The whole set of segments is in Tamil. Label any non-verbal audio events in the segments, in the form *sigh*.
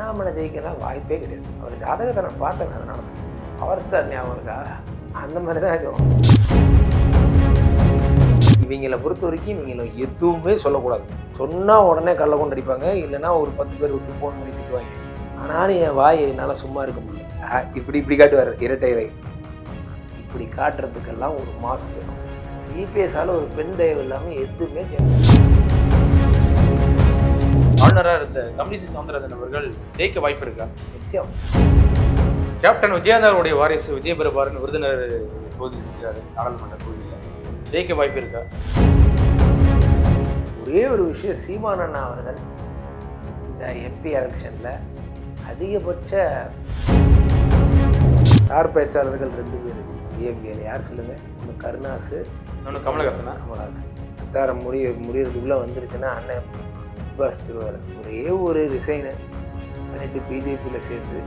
அண்ணாமலை ஜெயிக்கலாம் வாய்ப்பே கிடையாது. அவர் ஜாதகத்தை நான் பார்த்தேன் அதனால அவர் தான் ஞாபகம் இருக்கா? அந்த மாதிரி தான் இருக்கும். இவங்களை பொறுத்த வரைக்கும் இவங்களை எதுவுமே சொல்லக்கூடாது. சொன்னால் உடனே கல்ல கொண்டு அடிப்பாங்க இல்லைன்னா ஒரு பத்து பேர் விட்டு ஃபோன் பண்ணி திட்டுவாங்க. ஆனாலும் என் வாய் என்னால் சும்மா இருக்க முடியல. இப்படி இப்படி காட்டுவார் இரட்டை இலை இப்படி காட்டுறதுக்கெல்லாம் ஒரு மாசு வேணும். இபிஎஸ்ஸால் ஒரு பெண் தயவு இல்லாமல் எதுவுமே செய்ய ஆளுநராக இருந்த தமிழிசை சவுந்தரராஜன் அவர்கள் ஜெயிக்க வாய்ப்பு இருக்கா? நிச்சயம். கேப்டன் விஜயதாருடைய வாரிசு விஜயபிரபாரன் விருதுநகர் தொகுதி இருக்கிறாரு நாடாளுமன்ற தொகுதியில். ஜெயிக்க வாய்ப்பு இருக்கா? ஒரே ஒரு விஷயம் சீமான் அண்ணா அவர்கள் இந்த எம்பி எலெக்ஷனில் அதிகபட்ச ஸ்டார் பேச்சாளர்கள் ரெண்டு பேர். டிஎம்கேல யார் சொல்லுங்க? ஒன்று கருணாசு இன்னொன்று கமலஹாசனா? கமலஹாசன். பிரச்சாரம் முடிய முடியறதுக்குள்ளே வந்துருச்சுன்னா அண்ணன் சுபாஷ் திருவார் ஒரே ஒரு ரிசைனு பண்ணிட்டு பிஜேபியில் சேர்ந்து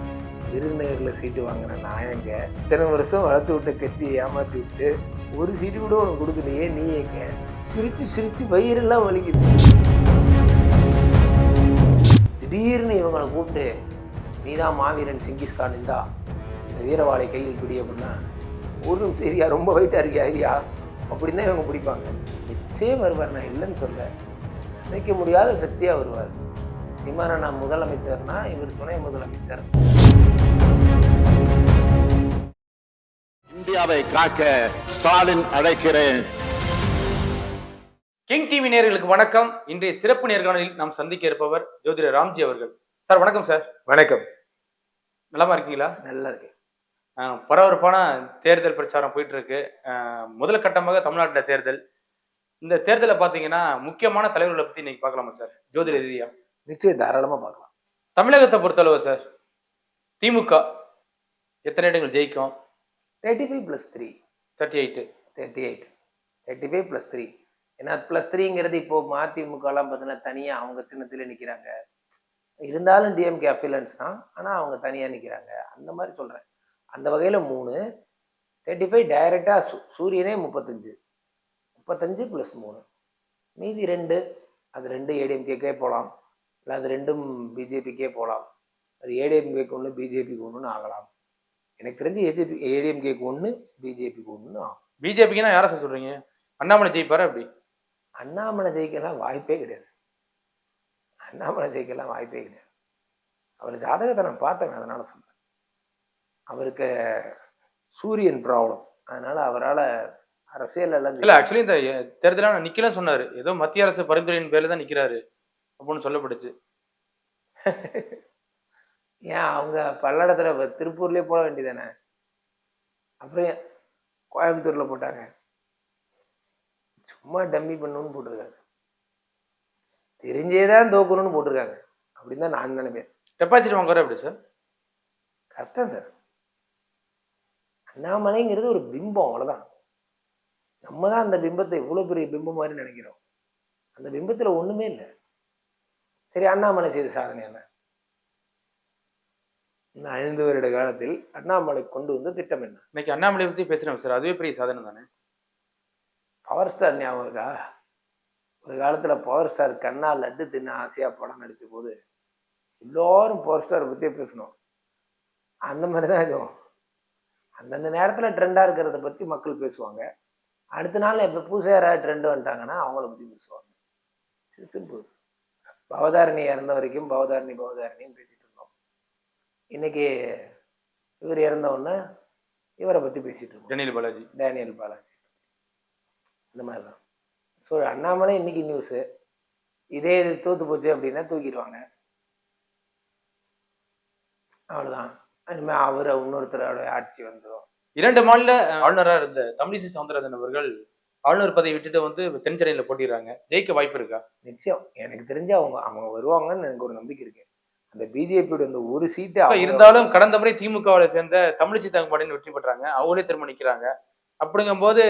விருதுநகரில் சீட்டு வாங்கின நாயங்க இத்தனை வருஷம் வளர்த்து விட்ட கட்சியை ஏமாற்றி விட்டு ஒரு சீட்டு கூட உனக்கு கொடுக்கலையே நீ எங்க சிரிச்சு சிரிச்சு வயிறெல்லாம் வலிக்குது. திடீர்னு இவங்களை கூப்பிட்டு நீதான் மாவீரன் சிங்கிஸ்கான் இருந்தா இந்த வீரவாளை கையில் பிடி அப்படின்னா ஒரு சரியா ரொம்ப வெயிட்டா இருக்கியா ஐயா. அப்படின்னு தான் இவங்க பிடிப்பாங்க. நிச்சயம் வருவார் நான் இல்லைன்னு சொல்ல நினைக்க முடியாத சக்தியா வருவார். விமான நான் முதலமைச்சர்னா இவர் துணை முதலமைச்சர். இந்தியாவை காக்க ஸ்டாலின் அழைக்கிறேன். கிங் டிவி நேயர்களுக்கு வணக்கம். இன்றைய சிறப்பு நேர்காணலில் நாம் சந்திக்க இருப்பவர் ஜோதிடர் ராம்ஜி அவர்கள். சார் வணக்கம் சார். வணக்கம். நலமா இருக்கீங்களா? நல்லா இருக்கு பரபரப்பான தேர்தல் பிரச்சாரம் போயிட்டு இருக்கு. முதல் கட்டமாக தமிழ்நாட்டில் தேர்தல். இந்த தேர்தலை பார்த்தீங்கன்னா முக்கியமான தலைவர்களை பத்தி இன்னைக்கு பார்க்கலாமா சார்? ஜோதிட ரீதியா நிச்சயம் தாராளமா பார்க்கலாம். தமிழகத்தை பொறுத்தளவு சார் திமுக எத்தனை இடங்கள் ஜெயிக்கும்? Thirty five plus three thirty eight thirty eight thirty five plus three ஏன்னா ப்ளஸ் த்ரீங்கிறது இப்போ மதிமுகலாம் பார்த்தீங்கன்னா தனியாக அவங்க சின்னத்தில் நிற்கிறாங்க இருந்தாலும் டிஎம்கே அஃபிலன்ஸ் தான். ஆனால் அவங்க தனியாக நிற்கிறாங்க அந்த மாதிரி சொல்கிறேன் அந்த வகையில் மூணு. தேர்ட்டி ஃபைவ் டைரெக்டாக சூரியனே முப்பத்தஞ்சு. முப்பத்தஞ்சு ப்ளஸ் மூணு. மீதி ரெண்டு அது ரெண்டு ஏடிஎம்கேக்கே போகலாம் இல்லை அது ரெண்டும் பிஜேபிக்கே போகலாம் அது ஏடிஎம்கேக்கு ஒன்று பிஜேபிக்கு ஒன்றுன்னு ஆகலாம். எனக்கு தெரிஞ்சு ஏஜிபி ஏடிஎம்கேக்கு ஒன்று பிஜேபிக்கு ஒன்று ஆகும். பிஜேபிக்குன்னா யாரை சார் சொல்றீங்க? அண்ணாமலை ஜெயிப்பாரா அப்படி அண்ணாமலை ஜெயிக்கலாம் வாய்ப்பே கிடையாது. அண்ணாமலை ஜெயிக்கலாம் வாய்ப்பே கிடையாது. அவர் ஜாதகத்தை நான் பார்த்தேன் அதனால சொல்றேன். அவருக்கு சூரியன் ப்ராப்ளம் அதனால அவரால் அரசியல் எல்லாம் இல்ல ஆக்சுவலி இந்த எ- தேர்தலா நான் நிக்கலன்னு சொன்னாரு. ஏதோ மத்திய அரசு பரிந்துரையின் பேர்ல தான் நிக்கிறாரு அப்படின்னு சொல்லப்படுச்சு *laughs* ஏன் அவங்க பல்லடத்தில் திருப்பூர்லயே போட வேண்டியதானே? அப்புறம் கோயம்புத்தூர்ல போட்டாங்க? சும்மா டம்மி பண்ணணும்னு போட்டிருக்காங்க. தெரிஞ்சே தான் தோக்கணும்னு போட்டிருக்காங்க. அப்படின்னு தான் நான் நினைப்பேன் டெபாசிட் வாங்குற எப்படி சார் கஷ்டம் சார் அண்ணாமலைங்கிறது ஒரு பிம்பம் அவ்வளவுதான். நம்ம தான் அந்த பிம்பத்தை இவ்வளவு பெரிய பிம்பம் மாதிரி நினைக்கிறோம். அந்த பிம்பத்துல ஒண்ணுமே இல்லை. சரி அண்ணாமலை செய்த சாதனை என்ன? இந்த ஐந்து வருட காலத்தில் அண்ணாமலை கொண்டு வந்த திட்டம் என்ன? இன்னைக்கு அண்ணாமலை பத்தி பேசுறேன் சார். அதுவே பெரிய சாதனை தானே? பவர் ஸ்டார் ஞாபகம் இருக்கா? ஒரு காலத்துல பவர் ஸ்டார் கண்ணா லட்டு தின்ன ஆசையா படம் நடிச்ச போது எல்லாரும் பவர் ஸ்டார் பத்தியே பேசணும் அந்த மாதிரி தான் இதுவும். அந்தந்த நேரத்துல ட்ரெண்டா இருக்கிறத பத்தி மக்கள் பேசுவாங்க. அடுத்த நாள் இப்ப யாராவது ட்ரெண்ட் வந்துட்டாங்கன்னா அவங்கள பத்தி பேசுவாங்க சிம்பிள் பவதாரணி இறந்த வரைக்கும் பவதாரணி பவதாரணின்னு பேசிட்டு இருந்தோம். இன்னைக்கு இவர் இறந்த உடனே இவரை பத்தி பேசிட்டு இருக்கோம் டெனில் பாலாஜி. டேனியல் பாலாஜி. இந்த மாதிரி தான் ஸோ அண்ணாமலை இன்னைக்கு நியூஸு இதே இது தூத்து போச்சு அப்படின்னா தூக்கிடுவாங்க. அவ்வளோதான் இனிமேல் அவர் இன்னொருத்தரோட ஆட்சி வந்துடும் இரண்டு மாநில ஆளுநரா இருந்த தமிழிசை சவுந்தரராஜன் அவர்கள் ஆளுநர் பதவி விட்டுட்டு வந்து தென் சென்னையில போட்டிடுறாங்க. ஜெயிக்க வாய்ப்பு இருக்கா? நிச்சயம். எனக்கு தெரிஞ்சு அவங்க அவங்க வருவாங்கன்னு எனக்கு ஒரு நம்பிக்கை இருக்கு. அந்த பிஜேபியோட அந்த ஒரு சீட்டு இருந்தாலும் கடந்த முறை திமுகவில் சேர்ந்த தமிழிசை தங்கப்பாடின்னு வெற்றி பெற்றாங்க. அவங்களே திரும்ப அப்படிங்கும்போது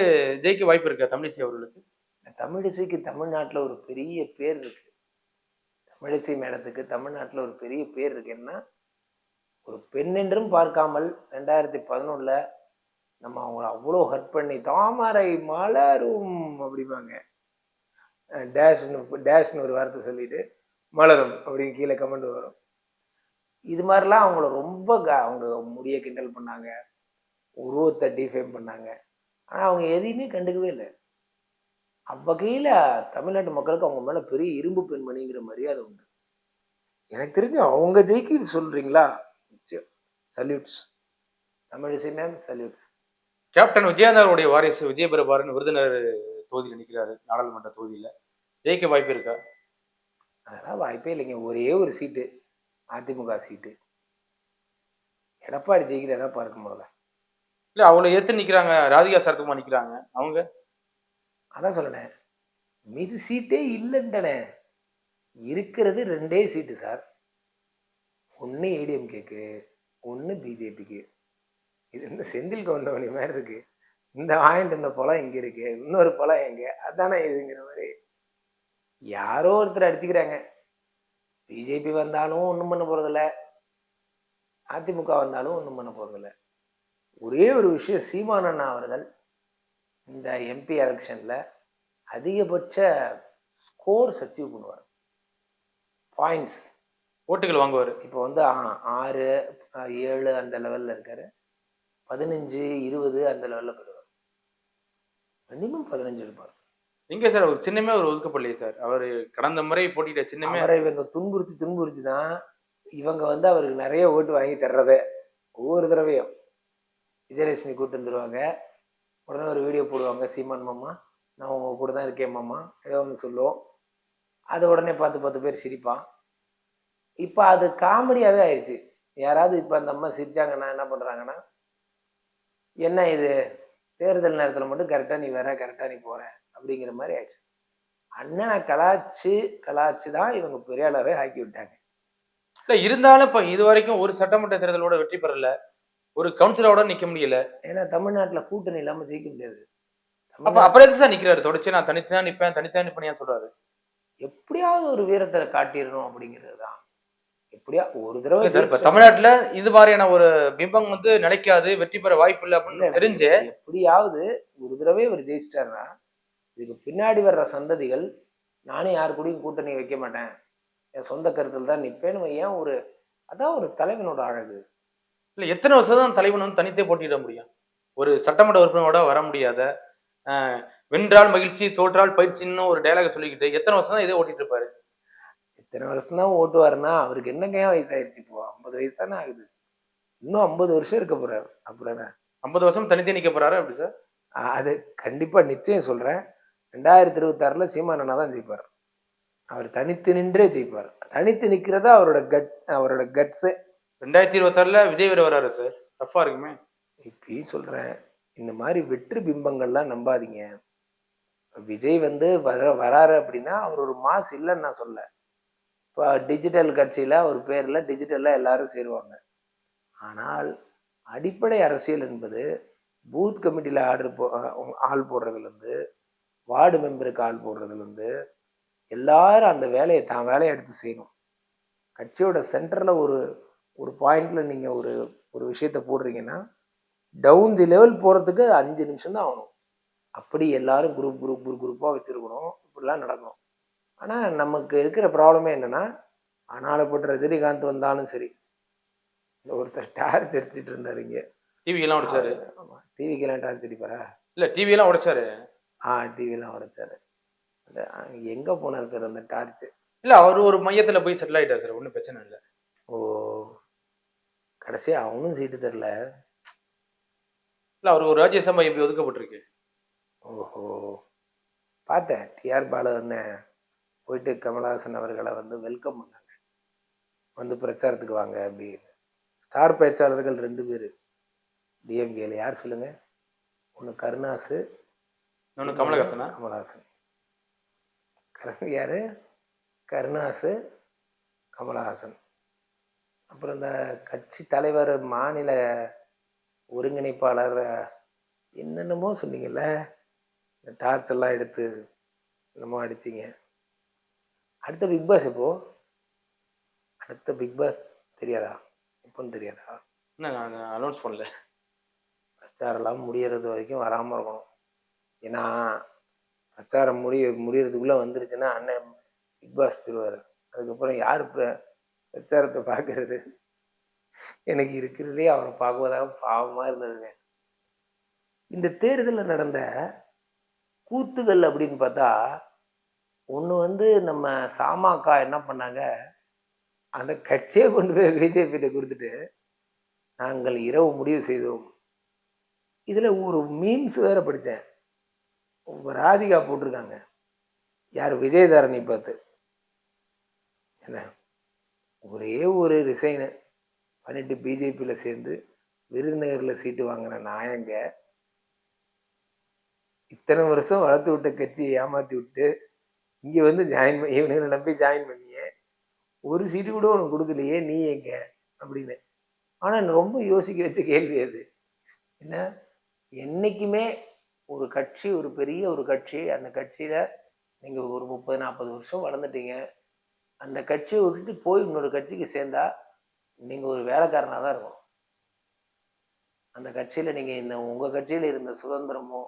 ஜெயிக்க வாய்ப்பு இருக்கா தமிழிசை அவர்களுக்கு? தமிழிசைக்கு தமிழ்நாட்டில் ஒரு பெரிய பேர் இருக்கு. தமிழிசை மேடத்துக்கு தமிழ்நாட்டில் ஒரு பெரிய பேர் இருக்கு. என்ன ஒரு பெண் என்றும் பார்க்காமல் ரெண்டாயிரத்தி பதினொன்றில் நம்ம அவங்கள அவ்வளோ ஹர்ட் பண்ணி தாமரை மலரும் அப்படிம்பாங்க. டேஷ்னு டேஷ்னு ஒரு வார்த்தை சொல்லிட்டு மலரும் அப்படின்னு கீழே கமெண்ட் வரும். இது மாதிரிலாம் அவங்கள ரொம்ப க- அவங்க முடிய கிண்டல் பண்ணாங்க. உருவத்தை டிஃபைம் பண்ணாங்க. ஆனால் அவங்க எதையுமே கண்டுக்கவே இல்லை. அவ்வகையில் தமிழ்நாட்டு மக்களுக்கு அவங்க மேலே பெரிய இரும்பு பெண்மணிங்கிற மரியாதை உண்டு. எனக்கு தெரிஞ்சு அவங்க ஜெயிக்க சொல்கிறீங்களா salutes Tamilisai ma'am salutes captain விஜயகாந்தருடைய வாரிசு விஜய பிரபாரன் விருதுநகர் தொகுதியில் நிற்கிறாரு நாடாளுமன்ற தொகுதியில. ஜெயிக்க வாய்ப்பு இருக்கா? அதெல்லாம் வாய்ப்பே இல்லைங்க. ஒரே ஒரு சீட்டு அதிமுக சீட்டு. எடப்பாடி ஜெயிக்கிறதா பார்க்க முதல்ல இல்ல அவளை எதிர்த்து நிக்கிறாங்க. ராதிகா சரத்குமார் நிக்கிறாங்க. அவங்க? அதான் சொல்லணேன் மீது சீட்டே இல்லைன்றனே. இருக்கிறது ரெண்டே சீட்டு சார். ஒன்று ஏடிஎம்கேக்கு ஒன்று பிஜேபிக்கு. இது இந்த செந்தில் கவுண்டமணி மாதிரி இருக்கு. இந்த வாங்கிட்டு இந்த பழம் இங்கே இருக்கு. இன்னொரு பழம் எங்க? அதானே இதுங்கிற மாதிரி. யாரோ ஒருத்தர் அடிச்சுக்கிறாங்க. பிஜேபி வந்தாலும் ஒன்றும் பண்ண போறதில்ல. அதிமுக வந்தாலும் ஒன்றும் பண்ண போறதில்ல. ஒரே ஒரு விஷயம் சீமான் அண்ணா அவர்கள் இந்த எம்பி எலெக்ஷனில் அதிகபட்ச ஸ்கோர்ஸ் அச்சீவ் பண்ணுவார். பாயிண்ட்ஸ் ஓட்டுகள் வாங்குவாரு. இப்போ வந்து ஆறு ஏழு அந்த லெவலில் இருக்காரு. பதினஞ்சு இருபது அந்த லெவலில் போயிடுவார். மினிமம் பதினஞ்சு எடுப்பார். எங்க சார் அவர் சின்னமே அவர் ஒதுக்கப்படலையே சார்? அவர் கடந்த முறை போட்டியிட்ட சின்னமே அவரை இவங்க துன்புறுத்தி துன்புறுத்தி தான் இவங்க வந்து அவருக்கு நிறைய ஓட்டு வாங்கி தர்றதே. ஒவ்வொரு தடவையும் விஜயலட்சுமி கூட்டு வந்துருவாங்க. உடனே ஒரு வீடியோ போடுவாங்க சீமான் மாமா நான் உங்க கூட தான் இருக்கேன் மாமா. ஏதோ ஒன்று சொல்லுவோம். அது உடனே பார்த்து பத்து பேர் சிரிப்பான். இப்போ அது காமெடியாகவே ஆயிடுச்சு. யாராவது இப்போ அந்த அம்மா சிரிச்சாங்கன்னா என்ன பண்ணுறாங்கன்னா என்ன இது? தேர்தல் நேரத்தில் மட்டும் கரெக்டாக நீ வர கரெக்டாக நீ போற அப்படிங்கிற மாதிரி ஆயிடுச்சு. அண்ணனை கலாச்சு கலாச்சு தான் இவங்க பெரிய அளவே ஆக்கி விட்டாங்க. இல்ல இருந்தாலும் இப்ப இது வரைக்கும் ஒரு சட்டமன்ற தேர்தலோட வெற்றி பெறல. ஒரு கவுன்சிலரோட நிக்க முடியல. ஏன்னா தமிழ்நாட்டில் கூட்டணி இல்லாமல் ஜெயிக்க முடியாது. அப்ப அப்புறம் சார் நிக்கிறாரு. தொடர்ச்சி நான் தனித்து தான் நிப்பேன் தனித்து தான் நிப்பேன் ஏன் சொல்றாரு? எப்படியாவது ஒரு வீரத்தை காட்டிடணும் அப்படிங்கிறது தான். எப்படியா? ஒரு தடவை சார் இப்ப தமிழ்நாட்டுல இது மாதிரியான ஒரு பிம்பம் வந்து நிலைக்காது வெற்றி பெற வாய்ப்பு இல்லை அப்படின்னு. தெரிஞ்சு எப்படியாவது ஒரு தடவை இவர் ஜெயிச்சிட்டாருன்னா இதுக்கு பின்னாடி வர்ற சந்ததிகள் நானே யாரு கூடயும் கூட்டணி வைக்க மாட்டேன். என் சொந்த கருத்தில் தான் நிற்பேன்னு ஏன் ஒரு அதான் ஒரு தலைவனோட அழகு. இல்ல எத்தனை வருஷம் தான் தலைவன் வந்து தனித்தே போட்டியிட முடியும்? ஒரு சட்டமன்ற உறுப்பினரோட வர முடியாத வென்றால் மகிழ்ச்சி தோற்றால் பயிற்சின்னு ஒரு டயலாக் சொல்லிக்கிட்டு எத்தனை வருஷம் தான் இதே ஓட்டிட்டு இருப்பாரு? இத்தனை வருஷம் தான் ஓட்டுவாருன்னா அவருக்கு என்னங்க வயசாயிருச்சு இப்போ? ஐம்பது வயசு தானே ஆகுது. இன்னும் ஐம்பது வருஷம் இருக்க போறாரு. அப்படிதானே ஐம்பது வருஷம் தனித்தே நிக்க போறாரு அப்படி சார்? அது கண்டிப்பா நிச்சயம் சொல்றேன். ரெண்டாயிரத்தி இருபத்தாறுல சீமானண்ணா தான் ஜெயிப்பார். அவர் தனித்து நின்றே ஜெயிப்பார். தனித்து நிக்கிறதா அவரோட கட் அவரோட கட்ஸு. ரெண்டாயிரத்தி இருபத்தாறுல விஜய் வேற வராரு சார். டஃபா இருக்குமே. இப்பயும் சொல்றேன். இந்த மாதிரி வெற்று பிம்பங்கள்லாம் நம்பாதீங்க. விஜய் வந்து வர வராரு அப்படின்னா அவர் ஒரு மாஸ் இல்லைன்னு நான் சொல்ல. இப்போ டிஜிட்டல் கட்சியில் ஒரு பேரில் டிஜிட்டலில் எல்லாரும் சேருவாங்க. ஆனால் அடிப்படை அரசியல் என்பது பூத் கமிட்டியில் ஆர்டர் போ ஆள் போடுறதுலேருந்து வார்டு மெம்பருக்கு ஆள் போடுறதுலேருந்து எல்லாரும் அந்த வேலையை தான் வேலையை எடுத்து செய்யணும். கட்சியோட சென்டரில் ஒரு ஒரு பாயிண்டில் நீங்கள் ஒரு ஒரு விஷயத்த போடுறீங்கன்னா டவுன் தி லெவல் போகிறதுக்கு அஞ்சு நிமிஷம் தான் ஆகணும். அப்படி எல்லாரும் குரூப் குரூப் குரூப் குரூப்பாக வச்சுருக்கணும். இப்படிலாம் நடக்கணும். ஆனால் நமக்கு இருக்கிற ப்ராப்ளமே என்னன்னா ஆனாலப்பட்ட ரஜினிகாந்த் வந்தாலும் சரி. இந்த ஒருத்தர் டார்ச் அடிச்சிட்டு இருந்தாரு இங்க. டிவி எல்லாம் உடைச்சாரு ஆமா. டிவிக்கெல்லாம் டார்ச் அடிப்பாரா? இல்ல டிவி எல்லாம் உடைச்சாரு? ஆ டிவிலாம் உடைச்சாரு. அந்த எங்க போனார் சார் அந்த டார்ச்? இல்ல அவர் ஒரு மையத்துல போய் செட்டில் ஆயிட்டாரு சார் ஒன்றும் பிரச்சனை இல்லை. ஓ. கடைசியா அவனும் சீட்டு தரல. இல்ல அவர் ஒரு ராஜ்யசபா எப்படி ஒதுக்கப்பட்டிருக்கு. ஓஹோ. பார்த்தேன் டிஆர் பாலன்னு போயிட்டு கமலஹாசன் அவர்களை வந்து வெல்கம் பண்ணாங்க. வந்து பிரச்சாரத்துக்கு வாங்க அப்படின்னு ஸ்டார் பேச்சாளர்கள் ரெண்டு பேர். டிஎம்கேல யார் சொல்லுங்க? ஒன்று கருணாசு இன்னொன்னு கமலஹாசனா? கமலஹாசன். யாரு? கருணாசு கமலஹாசன். அப்புறம் இந்த கட்சி தலைவர் மாநில ஒருங்கிணைப்பாளர் என்னென்னமோ சொன்னீங்கல்ல? இந்த டார்ச் எல்லாம் எடுத்து என்னமோ அடிச்சிங்க. அடுத்த பிக் பாஸ் எப்போ? அடுத்த பிக் பாஸ் தெரியாதா? எப்போன்னு தெரியாதா? என்ன அனௌன்ஸ் பண்ணல. பிரச்சாரம்லாம் முடியறது வரைக்கும் வராமல் இருக்கணும். ஏன்னா பிரச்சாரம் முடிய முடியறதுக்குள்ளே வந்துருச்சுன்னா அண்ணன் பிக் பாஸ் போயிடுவார் அதுக்கப்புறம் யார் பிர பிரச்சாரத்தை பார்க்கறது? எனக்கு இருக்கிறதுலே அவரை பார்க்குவதாக பாவமாக இருந்ததுங்க. இந்த தேர்தலில் நடந்த கூத்துகள் அப்படின்னு பார்த்தா ஒன்று வந்து நம்ம சாமாக்கா என்ன பண்ணாங்க? அந்த கட்சியை கொண்டு போய் பிஜேபியிட்ட கொடுத்துட்டு நாங்கள் இரவு முடிவு செய்தோம். இதில் ஒரு மீம்ஸ் வேற படித்தேன் ராதிகா போட்டிருக்காங்க. யார்? விஜயதாரணி பார்த்து. என்ன? ஒரே ஒரு ரிசைனு பண்ணிட்டு பிஜேபியில் சேர்ந்து விருதுநகரில் சீட்டு வாங்கின நாயங்க இத்தனை வருஷம் வளர்த்து விட்ட கட்சியை ஏமாத்தி விட்டு இங்கே வந்து ஜாயின் பண்ணி இவனுங்களை நம்பி ஜாயின் பண்ணியே. ஒரு சீட்டு கூட உனக்கு கொடுக்கலையே நீ எங்க? அப்படின்னு. ஆனால் ரொம்ப யோசிக்க வச்ச கேள்வி அது. என்ன? என்னைக்குமே ஒரு கட்சி ஒரு பெரிய ஒரு கட்சி அந்த கட்சியில் நீங்கள் ஒரு முப்பது நாற்பது வருஷம் வளர்ந்துட்டீங்க. அந்த கட்சியை விட்டுட்டு போய் இன்னொரு கட்சிக்கு சேர்ந்தா நீங்கள் ஒரு வேலைக்காரனாக தான் இருக்கும் அந்த கட்சியில் நீங்கள் இந்த உங்கள் கட்சியில் இருந்த சுதந்திரமோ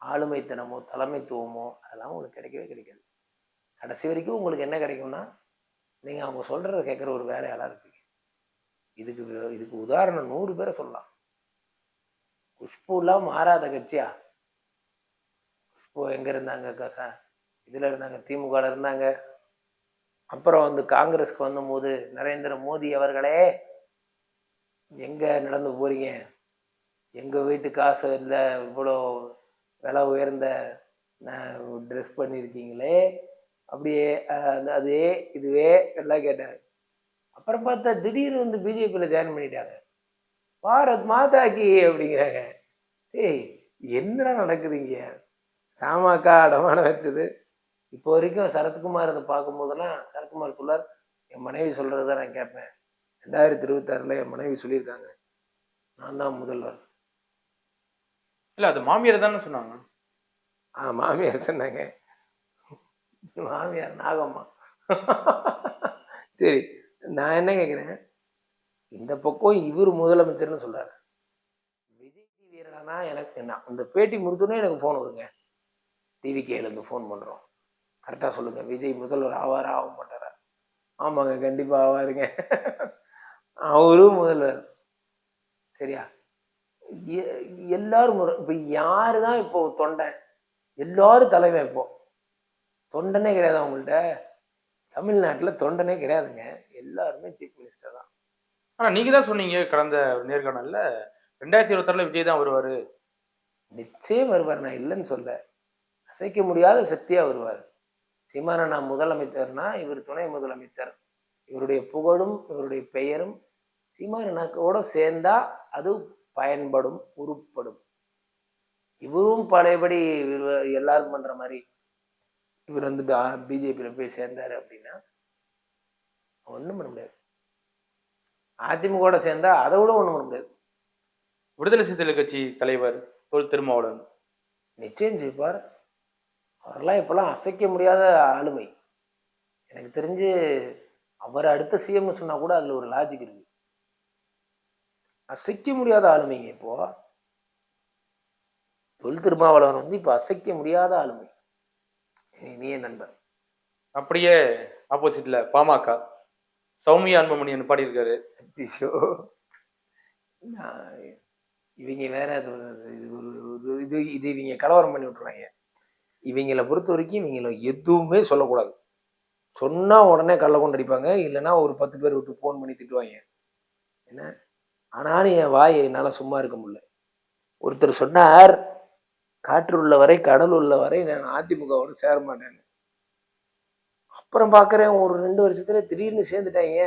ஆளுமைத்தனமோ தலைமைத்துவமோ அதெல்லாம் உங்களுக்கு கிடைக்கவே கிடைக்காது. கடைசி வரைக்கும் உங்களுக்கு என்ன கிடைக்கும்னா நீங்கள் அவங்க சொல்கிறத கேட்குற ஒரு வேலையாளாக இருப்பீங்க. இதுக்கு இதுக்கு உதாரணம் நூறு பேரை சொல்லலாம். குஷ்புலாம் மாறாத கட்சியா? குஷ்பு எங்கே இருந்தாங்க? க- இதில் இருந்தாங்க திமுகவில் இருந்தாங்க. அப்புறம் வந்து காங்கிரஸ்க்கு வந்தபோது நரேந்திர மோடி அவர்களே எங்கே நடந்து போறீங்க? எங்கள் வீட்டு காசு இல்லை இவ்வளோ விலை உயர்ந்த ட்ரெஸ் பண்ணியிருக்கீங்களே அப்படியே அதே இதுவே எல்லாம் கேட்டாங்க அப்புறம் பார்த்தா திடீர்னு வந்து பிஜேபியில் ஜாயின் பண்ணிட்டாங்க. பாரத் மாதா கி அப்படிங்கிறாங்க. ஏய் என்னடா நடக்குதுங்க சாமாக்கா அடமான வச்சது. இப்போ வரைக்கும் சரத்குமார் அதை பார்க்கும்போதெல்லாம் சரத்குமார் சொல்லார் என் மனைவி சொல்கிறது தான் நான் கேட்பேன். ரெண்டாயிரத்தி இருபத்தாறில் என் மனைவி சொல்லியிருக்காங்க. நான் தான் முதல்வர். இல்ல அது மாமியார் தானே சொன்னாங்க. ஆ மாமியார் சொன்னாங்க. மாமியார் நாகம்மா. சரி நான் என்ன கேட்குறேன் இந்த பக்கம் இவர் முதலமைச்சர்னு சொல்றாரு. விஜய் டிவி வீரனா எனக்கு நான் இந்த பேட்டி முடிச்சோடனே எனக்கு ஃபோன் வருங்க. டிவி இருந்து ஃபோன் பண்ணுறோம் கரெக்டாக சொல்லுங்கள் விஜய் முதல்வர் ஆவாரா ஆக மாட்டாரா? ஆமாங்க கண்டிப்பாக ஆவாருங்க. அவரும் முதல்வர். சரியா? எ- எல்லாரும் இப்போ யாரு தான் இப்போ தொண்டை? எல்லாரும் தலைவன் இப்போ. தொண்டனே கிடையாது அவங்கள்ட்ட. தமிழ்நாட்டுல தொண்டனே கிடையாதுங்க. எல்லாருமே சீஃப் மினிஸ்டர் தான். ஆனா நீங்க தான் சொன்னீங்க கடந்த நேர்காணல்ல ரெண்டாயிரத்தி இருபத்தாறுல விஜய் தான் வருவாரு. நிச்சயம் வருவார். நான் இல்லைன்னு சொல்ல. அசைக்க முடியாத சக்தியா வருவார். சீமானண்ணா முதலமைச்சர்னா இவர் துணை முதலமைச்சர். இவருடைய புகழும் இவருடைய பெயரும் சீமானண்ணாக்கோட சேர்ந்தா அது பயன்படும் உருப்படும். இவரும் பழையபடி எல்லாரும் பண்ற மாதிரி இவர் வந்து பிஜேபியில போய் சேர்ந்தாரு அப்படின்னா ஒண்ணும் பண்ண முடியாது. அதிமுக சேர்ந்தா அதை விட ஒண்ணும் பண்ண முடியாது. விடுதலை சிறுத்தைகள் கட்சி தலைவர் தொல் திருமாவளவன். நிச்சயம் ஜெயிப்பார். அவரெல்லாம் இப்பெல்லாம் அசைக்க முடியாத ஆளுமை. எனக்கு தெரிஞ்சு அவர் அடுத்த சிஎம் சொன்னா கூட அதுல ஒரு லாஜிக் இருக்கு. அசைக்க முடியாத ஆளுமைங்க இப்போ. தொல் திருமாவளவன் வந்து இப்போ அசைக்க முடியாத ஆளுமை. என் நண்பர்? அப்படியே ஆப்போசிட்ல பாமக. சௌமியா அன்புமணியன் பாடியிருக்காரு. ஐயோ. நான் இவங்க வேற இது ஒரு- இது இது இவங்க கலவரம் பண்ணி விட்டுருவாங்க. இவங்களை பொறுத்த வரைக்கும் இவங்கள எதுவுமே சொல்லக்கூடாது. சொன்னா உடனே கள்ள கொண்டு அடிப்பாங்க இல்லைன்னா ஒரு பத்து பேர் விட்டு ஃபோன் பண்ணி திட்டுவாங்க. என்ன? ஆனாலும் என் வாய் என்னால சும்மா இருக்க முடியல. ஒருத்தர் சொன்னார் காற்று உள்ள வரை கடல் உள்ள வரை நான் அதிமுகவோட சேர மாட்டேன்னு அப்புறம் பார்க்குறேன் ஒரு ரெண்டு வருஷத்துல திடீர்னு சேர்ந்துட்டாங்க.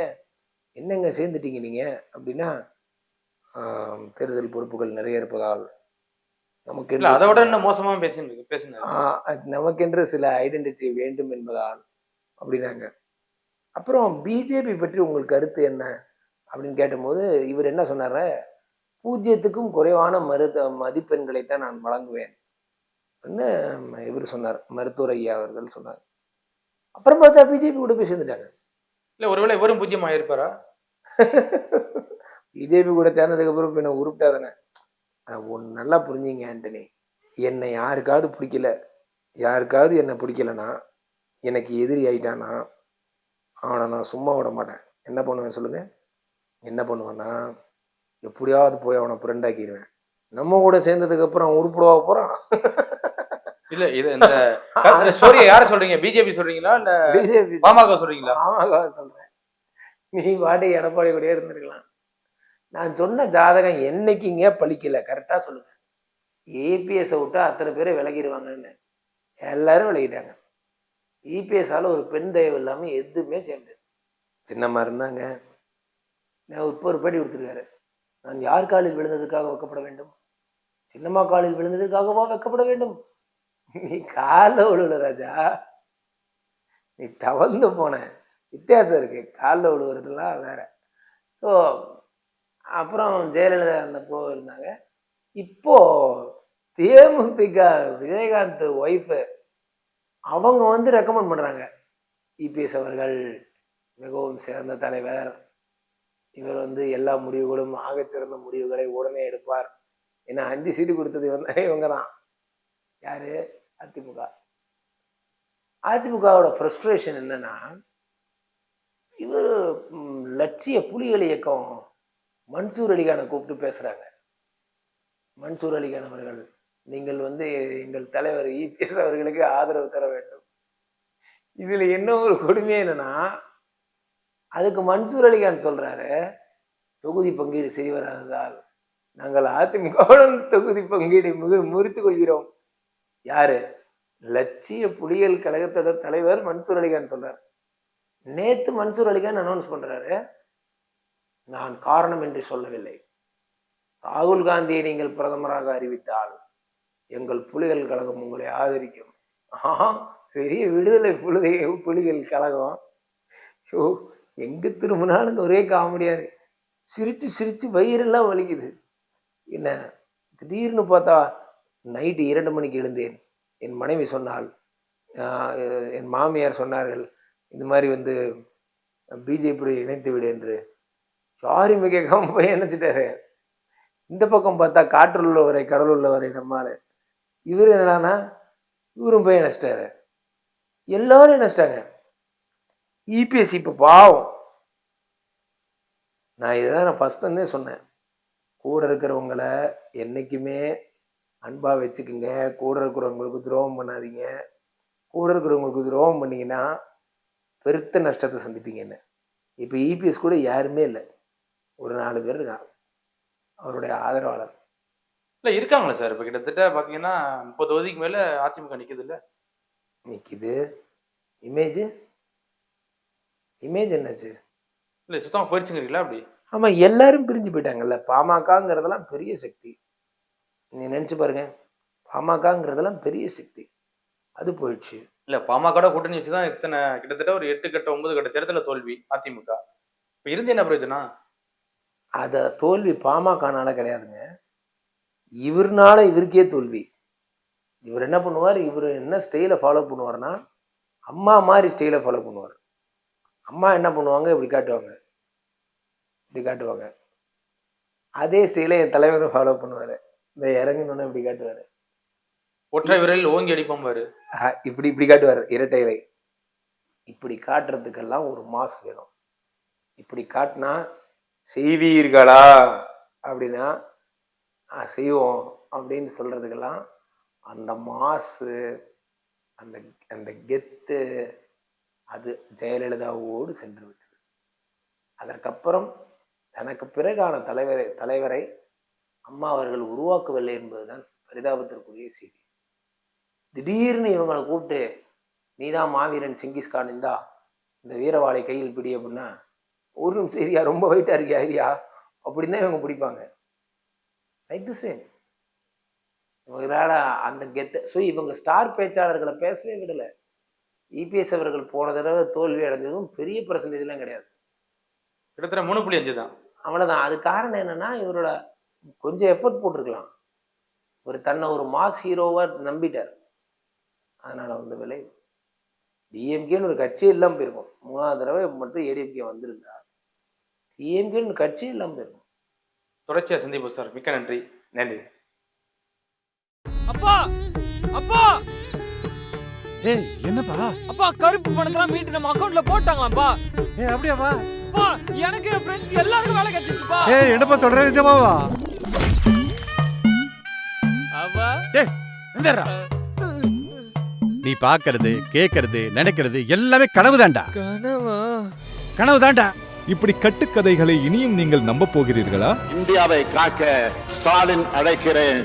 என்னங்க சேர்ந்துட்டீங்க நீங்க? அப்படின்னா தேர்தல் பொறுப்புகள் நிறைய இருப்பதால் நமக்கு அதை விட என்ன மோசமா பேசி பேசினாரு நமக்கென்று சில ஐடென்டிட்டி வேண்டும் என்பதால் அப்படின்னாங்க. அப்புறம் பிஜேபி பற்றி உங்கள் கருத்து என்ன? அப்படின்னு கேட்டபோது இவர் என்ன சொன்னாரு பூஜ்ஜியத்துக்கும் குறைவான மருத மதிப்பெண்களைத்தான் நான் வழங்குவேன். இவர் சொன்னார் மருத்துவர் ஐயா அவர்கள் சொன்னார். அப்புறம் பார்த்தா பிஜேபி கூட போய் சேர்ந்துட்டாங்க. இல்ல ஒருவேளை இவரும் பூஜ்ஜியம் ஆயிருப்பாரா? *laughs* பிஜேபி கூட சேர்ந்ததுக்கு அப்புறம் இப்ப என்ன உருப்பிட்டாதானே ஒன்று நல்லா புரிஞ்சுங்க ஆண்டனி. என்னை யாருக்காவது பிடிக்கல. யாருக்காவது என்னை பிடிக்கலனா எனக்கு எதிரி ஆயிட்டானா அவனை நான் சும்மா விட மாட்டேன். என்ன பண்ணுவேன் சொல்லுங்க? என்ன பண்ணுவேன்னா எப்படியாவது போய் அவனை ஃப்ரெண்ட் ஆக்கிடுவேன் நம்ம கூட சேர்ந்ததுக்கு அப்புறம் அவன் உருப்பிடுவா போறான். *laughs* இல்ல இது இந்த ஸ்டோரியை யார சொல்றீங்க? பிஜேபி சொல்றீங்களா? இல்ல பிஜேபி பாமக சொல்றீங்களா? ஆமாக்கா சொல்றேன். நீ பாட்டு எடப்பாடி கூடயே இருந்திருக்கலாம். நான் சொன்ன ஜாதகம் என்னைக்குங்க பலிக்கல கரெக்டா சொல்லுங்க. ஏபிஎஸ் விட்டா அத்தனை பேரை விலகிடுவாங்கன்னு. எல்லாரும் விலகிட்டாங்க. இபிஎஸ்ஸால ஒரு பெண் தயவு இல்லாம எதுவுமே செய்ய முடியாது சின்னம்மா இருந்தாங்க. நான் இப்போ ஒரு பேட்டி கொடுத்துருக்காரு. நான் யார் காலில் விழுந்ததுக்காக வெக்கப்பட வேண்டும்? சின்னம்மா காலில் விழுந்ததுக்காகவா வெக்கப்பட வேண்டும்? நீ காலில் விழுல ராஜா. நீ தவழ்ந்து போன. வித்தியாசம் இருக்கு. காலில் விழுவுறதுலாம் வேற. ஸோ அப்புறம் ஜெயலலிதா இருந்தப்போ இருந்தாங்க. இப்போ தேமுதிக விஜயகாந்த் ஒய்ஃபு அவங்க வந்து ரெக்கமெண்ட் பண்றாங்க. இபிஎஸ் அவர்கள் மிகவும் சிறந்த தலைவர். இவர் வந்து எல்லா முடிவுகளும் ஆகச்சிறந்த முடிவுகளை உடனே எடுப்பார். ஏன்னா அஞ்சு சீட்டு கொடுத்தது வந்து இவங்க தான் யாரு? அதிமுக. அதிமுகவோட ஃப்ரஸ்ட்ரேஷன் என்னன்னா இவர் லட்சிய புலிகள் இயக்கம் மன்சூர் அலிகானை கூப்பிட்டு பேசுறாங்க. மன்சூர் அலிகான் அவர்கள் நீங்கள் வந்து எங்கள் தலைவர் இபிஎஸ் அவர்களுக்கு ஆதரவு தர வேண்டும். இதுல என்ன ஒரு கொடுமை என்னன்னா அதுக்கு மன்சூர் அலிகான் சொல்றாரு தொகுதி பங்கீடு சரி வராததால் நாங்கள் அதிமுகவுடன் தொகுதி பங்கீடு மிக முறித்துக் கொள்கிறோம். யாரு? லட்சிய புலிகள் கழகத்தோட தலைவர் மன்சூர் அலிகான் சொல்றாரு. நேத்து மன்சூர் அலிகான் அனௌன்ஸ் பண்றாரு. நான் காரணம் என்று சொல்லவில்லை. ராகுல் காந்தியை நீங்கள் பிரதமராக அறிவித்தால் எங்கள் புலிகள் கழகம் உங்களை ஆதரிக்கும். ஆஹா பெரிய விடுதலை புலிகை புலிகள் கழகம். ஐயோ எங்க திரும்பினாலும் ஒரே காமெடியாது சிரிச்சு சிரிச்சு வயிறெல்லாம் வலிக்குது. என்ன திடீர்னு பார்த்தா நைட்டு இரண்டு மணிக்கு எழுந்தேன். என் மனைவி சொன்னாள் என் மாமியார் சொன்னார்கள் இந்த மாதிரி வந்து பிஜேபி இணைத்து விடு என்று. யாருமே கேட்காம போய் இணைச்சிட்டாரு? இந்த பக்கம் பார்த்தா காற்றில் உள்ளவரை கடல் உள்ளவரை நம்மால். இவர் என்னடான்னா இவரும் போய் இணைச்சிட்டாரு. எல்லாரும் இணைச்சிட்டாங்க. இபிஎஸ்சி இப்போ பாவம். நான் இதுதான் நான் ஃபர்ஸ்ட் இருந்தே சொன்னேன். கூட இருக்கிறவங்கள என்னைக்குமே அன்பா வச்சுக்குங்க. கூட இருக்கிறவங்களுக்கு துரோகம் பண்ணாதீங்க. கூட இருக்கிறவங்களுக்கு துரோகம் பண்ணீங்கன்னா பெருத்த நஷ்டத்தை சந்திப்பீங்க என்ன இப்போ இபிஎஸ் கூட யாருமே இல்லை. ஒரு நாலு பேர் இருக்காங்க. அவருடைய ஆதரவாளர். இல்ல இருக்காங்களா சார். இப்ப கிட்டத்தட்ட பாத்தீங்கன்னா முப்பது தொகுதிக்கு மேல அதிமுக நிக்குது இல்ல? நிற்கிது இமேஜ்? இமேஜ் என்னாச்சு? இல்ல சுத்தமா போயிடுச்சுங்கிறீங்களா அப்படி? ஆமா எல்லாரும் பிரிஞ்சு போயிட்டாங்கல்ல. பாமகங்கிறதெல்லாம் பெரிய சக்தி. நீ நினைச்சு பாருங்க பாமகங்கிறதெல்லாம் பெரிய சக்தி. அது போயிடுச்சு. இல்ல பாமக கூட்டணி வச்சுதான் இத்தனை கிட்டத்தட்ட ஒரு எட்டு கட்ட ஒன்பது கட்ட தேர்தல தோல்வி அதிமுக. இப்ப இருந்து என்ன பிரயோஜனம்? அத தோல்வி பாமகனால கிடையாதுங்க. இவர்னால இவருக்கே தோல்வி. இவர் என்ன பண்ணுவார்? இவர் என்ன ஸ்டைலை ஃபாலோ பண்ணுவார்னா அம்மா மாதிரி ஸ்டைலை ஃபாலோ பண்ணுவார். அம்மா என்ன பண்ணுவாங்க? இப்படி காட்டுவாங்க. இப்படி காட்டுவாங்க. அதே ஸ்டைலை என் தலைவர் ஃபாலோ பண்ணுவார். இந்த இறங்கணுன்னு இப்படி காட்டுவார். ஒற்றை விரலில் ஓங்கி அடிப்போம் பாரு. இப்படி இப்படி காட்டுவார் இரட்டைலை இப்படி காட்டுறதுக்கெல்லாம் ஒரு மாஸ் வேணும். இப்படி காட்டினா செய்வீர்களா? அப்படின்னா "ஆ, செய்வோம் அப்படின்னு சொல்றதுக்கெல்லாம் அந்த மாசு அந்த அந்த கெத்து அது ஜெயலலிதாவோடு சென்று விட்டது. அதற்கப்புறம் தனக்கு பிறகான தலைவரை தலைவரை அம்மா அவர்கள் உருவாக்கவில்லை என்பதுதான் பரிதாபத்திற்குரிய செய்தி. திடீர்னு இவங்களை கூப்பிட்டு நீதான் மாவீரன் சிங்கிஸ்கான் இந்தா இந்த வீரவாளை கையில் பிடி அப்படின்னா ஒரு நிமிஷம் சரியா ரொம்ப வெயிட்டா இருக்கியா ஐயா அப்படின்னு தான் இவங்க பிடிப்பாங்க. லைக் தி சேம் இவங்களால அந்த கெத்த ஸோ இவங்க ஸ்டார் பேச்சாளர்களை பேசவே விடல. இபிஎஸ் அவர்கள் போன தடவை தோல்வி அடைஞ்சதும் பெரிய பர்சன்டேஜ்லாம் கிடையாது. கிட்டத்தட்ட மூணு புள்ளி அஞ்சு தான். அவ்வளவுதான். அது காரணம் என்னன்னா இவரோட கொஞ்சம் எஃபர்ட் போட்டிருக்கலாம். ஒரு தன்னை ஒரு மாஸ் ஹீரோவா நம்பிட்டார். அதனால வந்து விலை. டிஎம்கேன்னு ஒரு கட்சியே இல்லாம போயிருக்கும். மூணாவது தடவை மட்டும் ஏடிஎம்கே வந்திருந்தா டிஎம்கேன்னு கட்சியே இல்லாம போயிருக்கும். தொடர்ச்சியா சந்திப்போம் சார். மிக்க நன்றி. நன்றி. அப்பா! அப்பா! ஏய் என்னப்பா? அப்பா கருப்பு பணத்தெல்லாம் மீட்டு நம்ம அக்கவுண்ட்ல போட்டாங்களாப்பா ஏய் அப்படியாப்பா? அப்பா எனக்கு என் ஃப்ரெண்ட்ஸ் எல்லாருக்கும் வேலை ஏய் என்னப்பா சொல்ற நிஜமாவா? டேய் எந்தடா நீ பாக்குறது கேக்குறது நினைக்கிறது எல்லாமே கனவுதான்டா. கனவா? கனவுதான்டா. இப்படி கட்டுக்கதைகளை இனியும் நீங்கள் நம்ப போகிறீர்களா? இந்தியாவை காக்க ஸ்டாலின் அழைக்கிறேன்.